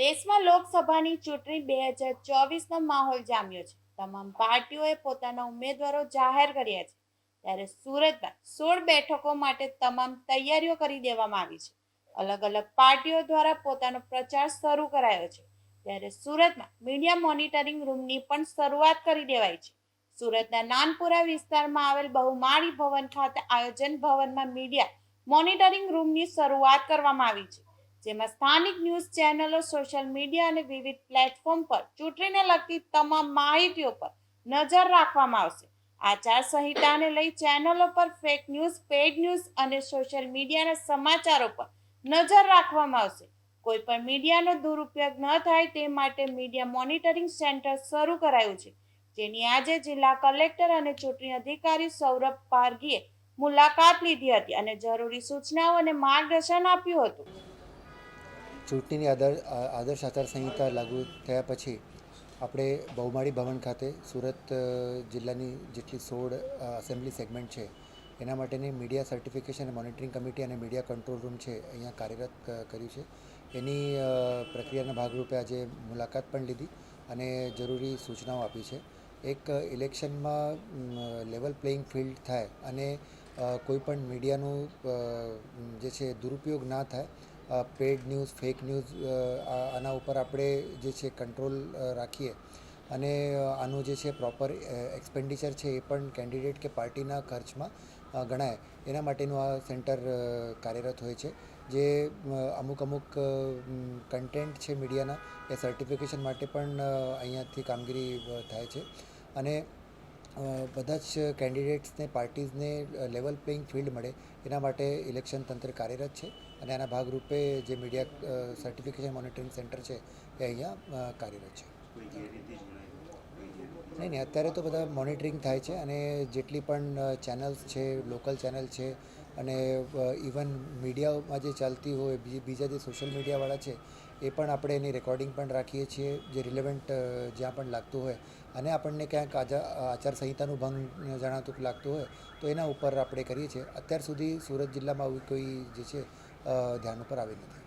દેશમાં લોકસભાની ચૂંટણી બે હજાર ચોવીસનો માહોલ જામ્યો છે. તમામ પાર્ટીઓએ પોતાના ઉમેદવારો જાહેર કર્યા છે. ત્યારે સુરતમાં સોળ બેઠકો માટે તમામ તૈયારીઓ કરી દેવામાં આવી છે. અલગ અલગ પાર્ટીઓ દ્વારા પોતાનો પ્રચાર શરૂ કરાયો છે. ત્યારે સુરતમાં મીડિયા મોનિટરિંગ રૂમની પણ શરૂઆત કરી દેવાઈ છે. સુરતના નાનપુરા વિસ્તારમાં આવેલ બહુમાળી ભવન ખાતે આયોજન ભવનમાં મીડિયા મોનિટરિંગ રૂમની શરૂઆત કરવામાં આવી છે. જેમાં સ્થાનિક ન્યૂઝ ચેનલો, સોશિયલ મીડિયા અને વિવિધ પ્લેટફોર્મ પર ચૂંટણીને લગતી તમામ માહિતીઓ પર નજર રાખવામાં આવશે. આચારસંહિતાને લઈ ચેનલો પર ફેક ન્યૂઝ પેડ ન્યૂઝ અને સોશિયલ મીડિયાના સમાચારો પર નજર રાખવામાં આવશે. કોઈ પણ મીડિયાનો દુરુપયોગ ન થાય તે માટે મીડિયા મોનિટરિંગ સેન્ટર શરૂ કરાયું છે, જેની આજે જિલ્લા કલેક્ટર અને ચૂંટણી અધિકારી સૌરભ પારગીએ મુલાકાત લીધી હતી અને જરૂરી સૂચનાઓ અને માર્ગદર્શન આપ્યું હતું. ચૂંટણીની આદર આદર્શ આચારસંહિતા લાગુ થયા પછી આપણે બહુમાળી ભવન ખાતે સુરત જિલ્લાની જેટલી સોળ એસેમ્બલી સેગમેન્ટ છે, એના માટેની મીડિયા સર્ટિફિકેશન અને મોનિટરિંગ કમિટી અને મીડિયા કંટ્રોલ રૂમ છે, અહીંયા કાર્યરત કર્યું છે. એની પ્રક્રિયાના ભાગરૂપે આજે મુલાકાત પણ લીધી અને જરૂરી સૂચનાઓ આપી છે. એક ઇલેક્શનમાં લેવલ પ્લેઇંગ ફિલ્ડ થાય અને કોઈપણ મીડિયાનું જે છે, દુરુપયોગ ના થાય પેડ ન્યૂઝ ફેક ન્યૂઝ આના ઉપર આપણે જે છે કંટ્રોલ રાખીએ. અને આનું જે છે પ્રોપર એક્સપેન્ડિચર છે એ પણ કેન્ડિડેટ કે પાર્ટીના ખર્ચમાં ગણાય. એના માટેનું આ સેન્ટર કાર્યરત હોય છે, જે અમુક અમુક કન્ટેન્ટ છે મીડિયાના એ સર્ટિફિકેશન માટે પણ અહીંયાથી કામગીરી થાય છે. અને બધા જ કેન્ડિડેટ્સને પાર્ટીઝને લેવલ પ્લેઇંગ ફિલ્ડ મળે, એના માટે ઇલેક્શન તંત્ર કાર્યરત છે અને આના ભાગરૂપે જે મીડિયા સર્ટિફિકેશન મોનિટરિંગ સેન્ટર છે, એ અહીંયા કાર્યરત છે. નહીં નહીં, અત્યારે તો બધા મોનિટરિંગ થાય છે અને જેટલી પણ ચેનલ્સ છે લોકલ ચેનલ છે અને ઇવન મીડિયામાં જે ચાલતી હોય બીજા જે સોશિયલ મીડિયાવાળા છે, એ પણ આપણે એની રેકોર્ડિંગ પણ રાખીએ છીએ, જે રિલેવન્ટ જ્યાં પણ લાગતું હોય. અને આપણને ક્યાંક આચારસંહિતાનું ભંગ જણાતું લાગતું હોય, તો એના ઉપર આપણે કરીએ છીએ. અત્યાર સુધી સુરત જિલ્લામાં કોઈ જે છે ધ્યાન ઉપર આવી નથી.